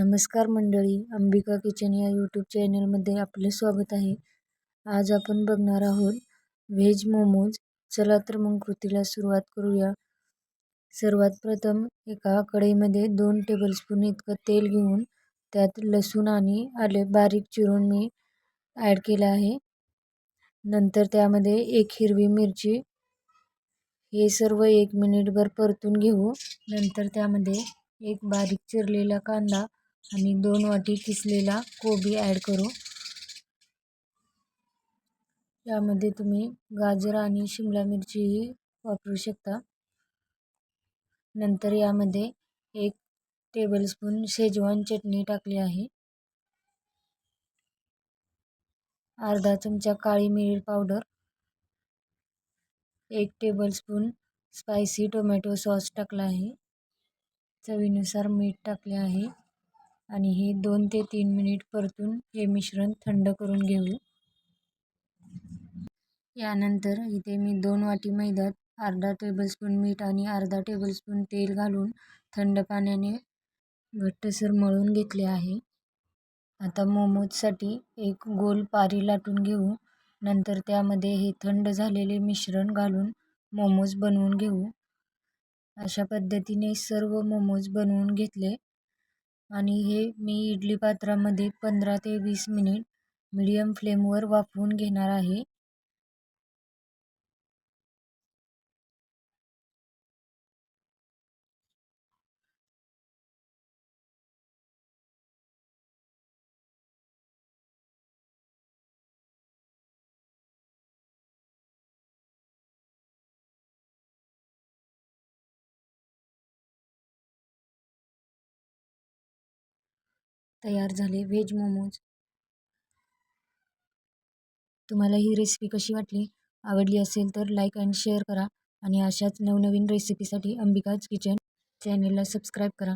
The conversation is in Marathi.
नमस्कार मंडळी अंबिका किचन या यूट्यूब चॅनलमध्ये आपले स्वागत आहे. आज आपण बघणार आहोत व्हेज मोमोज. चला तर मग कृतीला सुरुवात करूया. सर्वात प्रथम एका कढईमध्ये दोन टेबलस्पून इतकं तेल घेऊन त्यात लसूण आणि आले बारीक चिरून मी ॲड केलं आहे. नंतर त्यामध्ये एक हिरवी मिरची. हे सर्व एक मिनिटभर परतून घेऊ. नंतर त्यामध्ये एक बारीक चिरलेला कांदा. आणि दोन वाटी किसलेला कोबी ॲड करू. यामध्ये तुम्ही गाजर आणि शिमला मिरचीही वापरू शकता. नंतर यामध्ये एक टेबलस्पून शेजवान चटणी टाकली आहे. अर्धा चमचा काळी मिरी पावडर एक टेबलस्पून स्पायसी टोमॅटो सॉस टाकला आहे. चवीनुसार मीठ टाकले आहे. आणि हे दोन ते तीन मिनिट परतून हे मिश्रण थंड करून घेऊ. यानंतर इथे मी दोन वाटी मैद्यात अर्धा टेबलस्पून मीठ आणि अर्धा टेबलस्पून तेल घालून थंड पाण्याने घट्टसर मळून घेतले आहे. आता मोमोजसाठी एक गोल पारी लाटून घेऊ. नंतर त्यामध्ये हे थंड झालेले मिश्रण घालून मोमोज बनवून घेऊ. अशा पद्धतीने सर्व मोमोज बनवून घेतले. आणि हे मी इडली पात्रामध्ये पंधरा ते वीस मिनिट मीडियम फ्लेमवर वाफवून घेणार आहे. तयार झाले. व्हेज मोमोज. तुम्हाला ही रेसिपी कशी वाटली? आवडली असेल तर लाईक अँड शेअर करा. आणि अशाच नवनवीन रेसिपीसाठी अंबिकाज किचन चॅनेलला सबस्क्राईब करा.